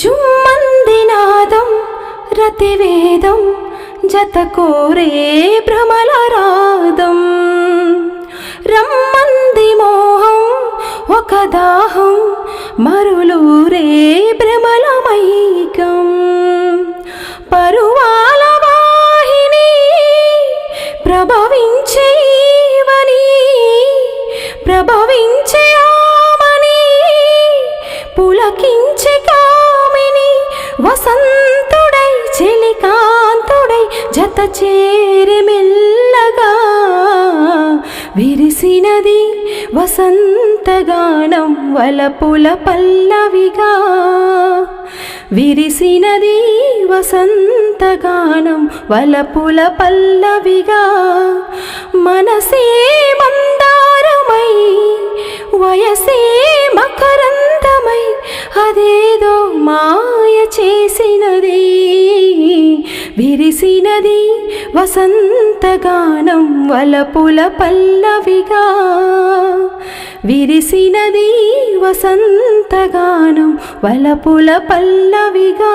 జుమ్మందినాదం రతివేదం జతకోరే భ్రమలరాదం. రమ్మంది మోహం ఒక దాహం మరులూరే భ్రమలమైకం. పరువాల వాహిని ప్రభవించేవని ప్రభవించే పులకించే వసంతుడై చెలికాంతుడై జత చేరి మెల్లగా విరిసినది వసంతగానం వలపుల పల్లవిగా. విరిసినది వసంతగానం వలపుల పల్లవిగా. మనసే అదేదో మాయ చేసినది విరిసినది వసంతగానం వలపుల పల్లవిగా. విరిసినది వసంతగానం వలపుల పల్లవిగా.